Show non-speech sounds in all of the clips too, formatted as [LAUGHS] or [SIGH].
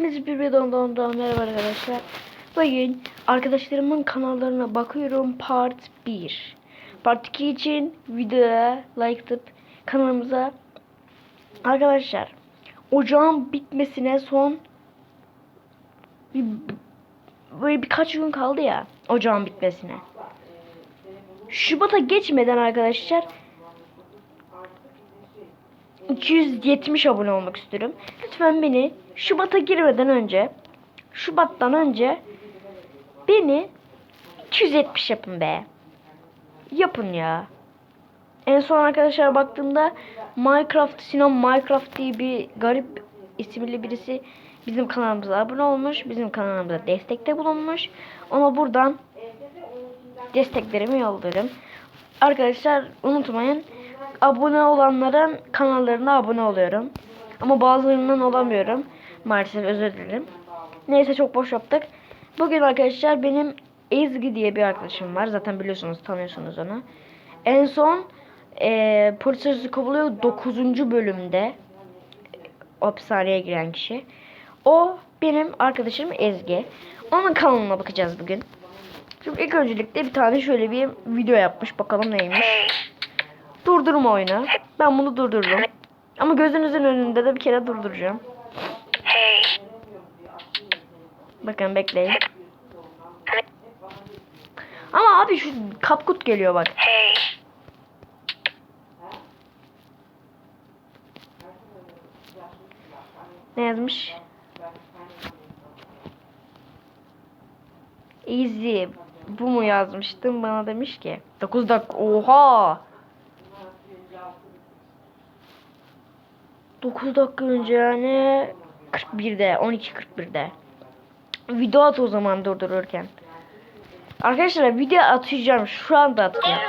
Hepiniz bir videodan daha merhaba arkadaşlar. Bugün arkadaşlarımın kanallarına bakıyorum part 1. Part 2 için videoya like atıp kanalımıza arkadaşlar ocağın bitmesine son bir, böyle birkaç gün kaldı ya ocağın bitmesine. Şubat'a geçmeden arkadaşlar 270 abone olmak istiyorum. Lütfen beni Şubat'a girmeden önce Şubat'tan önce beni 270 yapın be. Yapın ya. En son arkadaşlar baktığımda Minecraft Sinan Minecraft diye bir garip isimli birisi bizim kanalımıza abone olmuş. Bizim kanalımıza destekte bulunmuş. Ona buradan desteklerimi yollarım. Arkadaşlar unutmayın abone olanların kanallarına abone oluyorum. Ama bazılarından olamıyorum. Maalesef özür dilerim. Neyse çok boş yaptık. Bugün arkadaşlar benim Ezgi diye bir arkadaşım var. Zaten biliyorsunuz tanıyorsunuz onu. En son e, polis hırsızı kovuluyor 9. bölümde hapishaneye giren kişi. O benim arkadaşım Ezgi. Onun kanalına bakacağız bugün. Şimdi ilk öncelikle bir tane şöyle bir video yapmış. Bakalım neymiş. Durdurma oyunu. Ben bunu durdururum. Ama gözünüzün önünde de bir kere durduracağım. Bakın bekleyin. Ama abi şu kapkut geliyor bak. Ne yazmış? Easy. Bu mu yazmıştım bana demiş ki. 9 dakika. Oha. 9 dakika önce yani 41'de 12.41'de. Video at o zaman durdururken. Arkadaşlar video atacağım. Şu anda atacağım.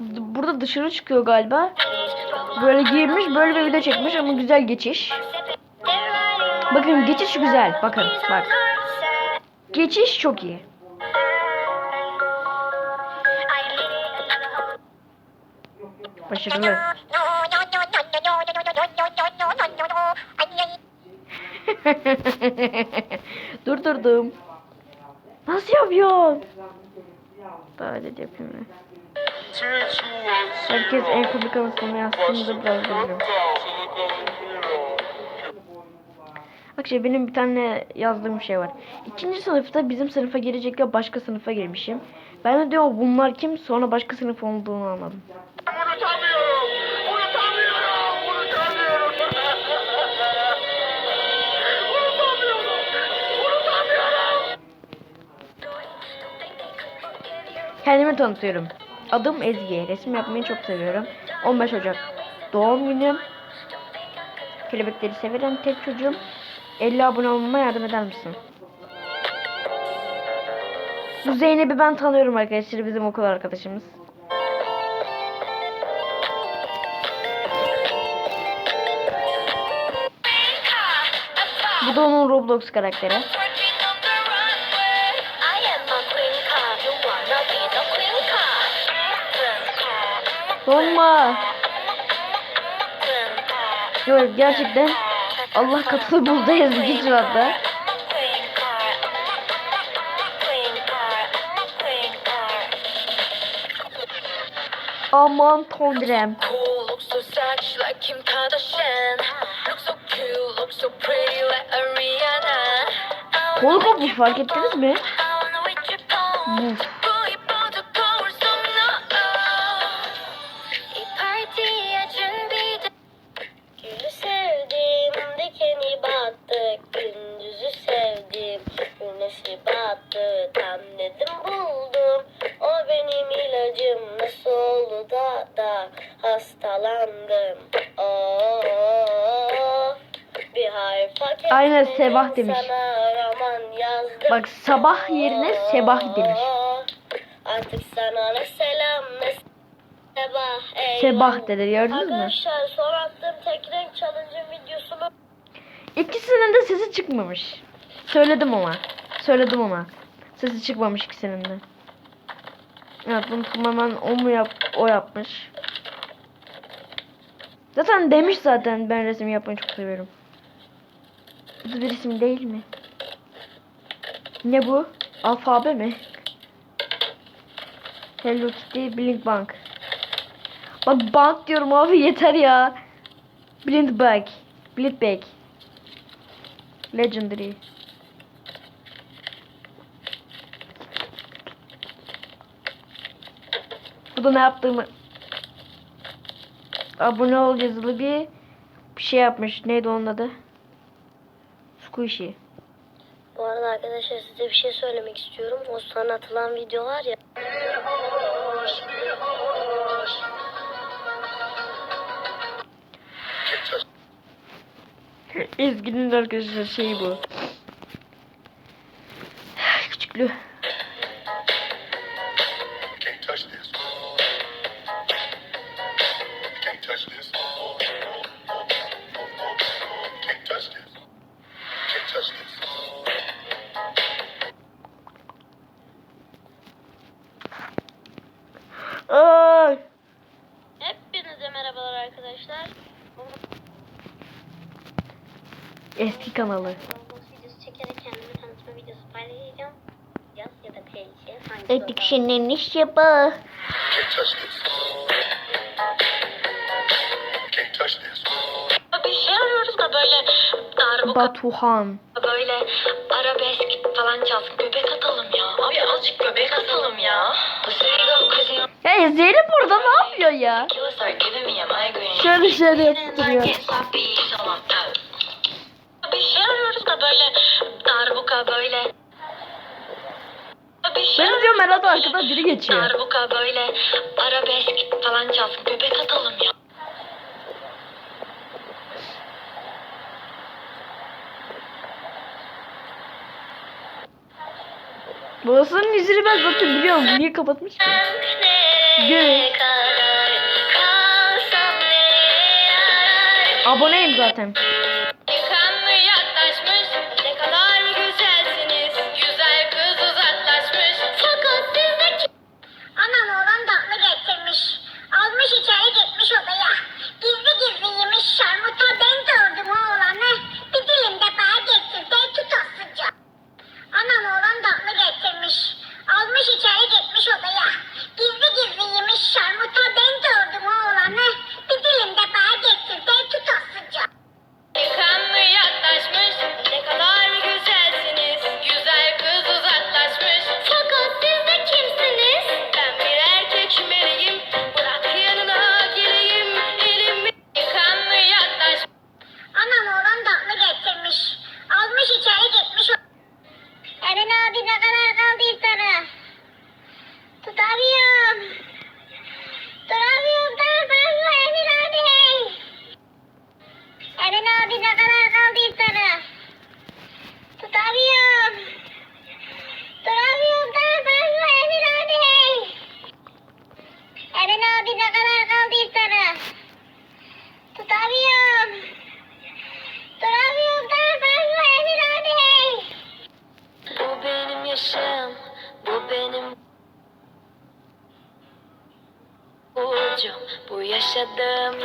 Burada dışarı çıkıyor galiba. Böyle giyinmiş, böyle bir video çekmiş ama güzel geçiş. Bakın geçiş güzel. Bakın bak. Geçiş çok iyi. Başarılı. [LAUGHS] Durdurdum. Nasıl yapıyorsun? Daha öyle yapayım ben. Herkes en komik anısını yazsın da biraz dururum. Bak şey benim bir tane yazdığım şey var. İkinci sınıfta bizim sınıfa girecek ya başka sınıfa girmişim. Ben de diyorum bunlar kim? Sonra başka sınıf olduğunu anladım. Kendimi tanıtıyorum. Adım Ezgi. Resim yapmayı çok seviyorum. 15 Ocak doğum günüm. Kelebekleri severim. Tek çocuğum. 50 abone olmama yardım eder misin? Bu Zeynep'i ben tanıyorum arkadaşlar. Bizim okul arkadaşımız. Bu da onun Roblox karakteri. Donma. Yok gerçekten Allah katını buldu Ezgi şu anda. Aman tanrım. Kolu kopmuş fark ettiniz mi? Bu battık. Gündüzü sevdim, güneşi battı. Tam dedim buldum, o benim ilacım. Nasıl oldu da da hastalandım. Oh, bir harf hak Aynen, Sebah demiş. Bak, sabah yerine Sebah demiş. Artık sana ne selam ne Sebah, eyvallah. Sebah dedi gördünüz mü? Arkadaşlar son attığım tek renk challenge'ın videosunu İkisinin de sesi çıkmamış. Söyledim ama. Söyledim ama. Sesi çıkmamış ikisinin de. Evet bunu tamamen o mu yap o yapmış. Zaten demiş zaten ben resim yapmayı çok seviyorum. Bu da bir resim değil mi? Ne bu? Alfabe mi? Hello Kitty Blink Bank. Bak bank diyorum abi yeter ya. Blind Bag. Blind Bag. Legendary. Burada ne yaptığımı abone ol yazılı bir bir şey yapmış. Neydi onun adı? Squishy. Bu arada arkadaşlar size bir şey söylemek istiyorum. O sana atılan video var ya. Ezgi'nin arkadaşlar şeyi bu. Küçüklü. Etik olursa. şeylerin iş yapı. Bir şey arıyoruz da böyle darbuka Batuhan. böyle arabesk falan çalsın. Göbek atalım ya. Abi azıcık göbek atalım ya. Ya Zeynep burada ne yapıyor ya? Şöyle şöyle şey da böyle darbuka böyle. Şey Ben diyorum herhalde arkada biri geçiyor. Darbuka böyle arabesk falan çalsın. Göbek atalım ya. Babasının yüzünü ben zaten biliyorum. Niye kapatmış ki? Gül. Aboneyim zaten.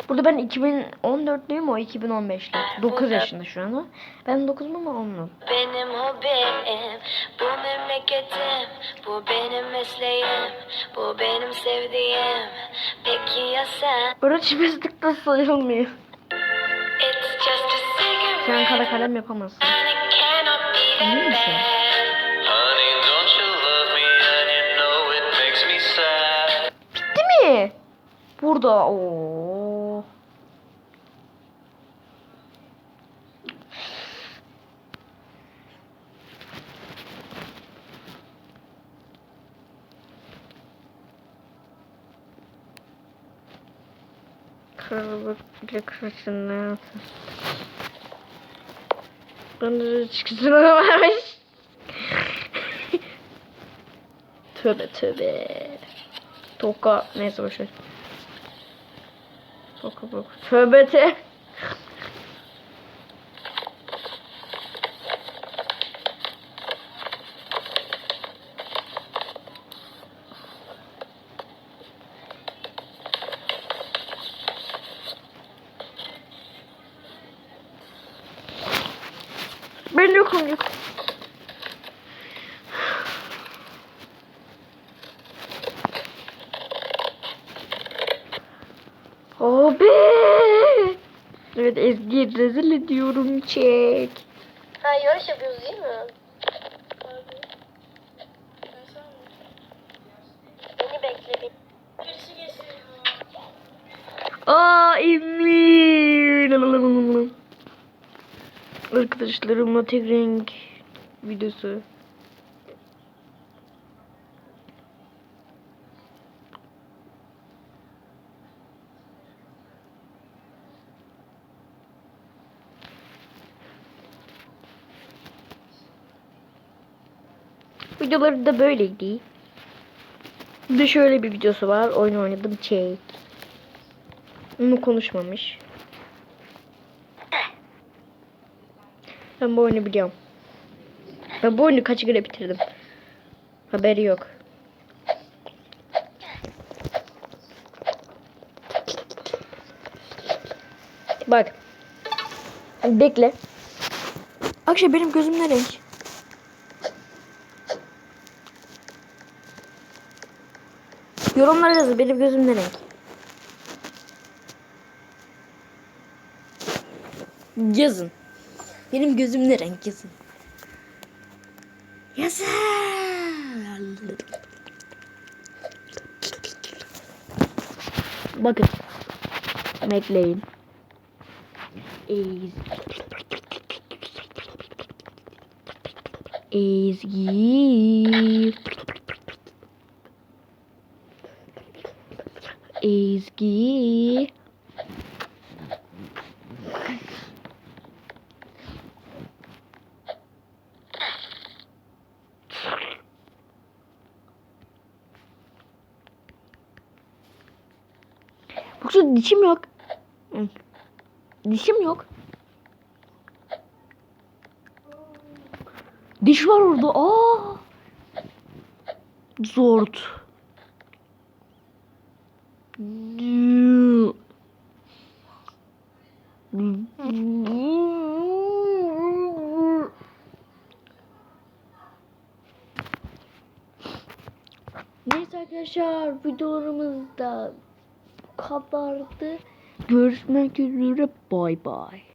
Burada ben 2014'lüyüm o 2015'li. 9 yaşında şu an o. Ben 9 mu ama 10 mu? benim hobim, bu memleketim, bu benim mesleğim, bu benim sevdiğim. Peki ya sen? Burada çimestik de sayılmıyor. Sen kara kalem yapamazsın. and it cannot be Emin that Kırışın ne yaptın? Bana çıksın varmış. tövbe tövbe. Toka neyse boşver. Toka bak. Tövbe te. yok yok. Abi. Evet Ezgi rezil ediyorum çek. Ha yarış yapıyoruz değil mi? Beni bekle. Aa Emir. Arkadaşlarımla tek renk videosu. Videoları da böyleydi. Bir de şöyle bir videosu var. Oyun oynadım çek. Onu konuşmamış. Ben bu oyunu biliyorum. Ben bu oyunu kaç kere bitirdim. Haberi yok. Bak. Bekle. Akşam benim gözüm ne renk? Yorumlara yazın benim gözüm ne renk? Yazın. Benim gözüm ne renk yazın. Yazın. Bakın. Bekleyin. Ez... Ezgi. Ezgi. Yoksa dişim yok. Dişim yok. Diş var orada. Aa. Zort. Neyse arkadaşlar videolarımız kadardı. Görüşmek üzere. Bay bay.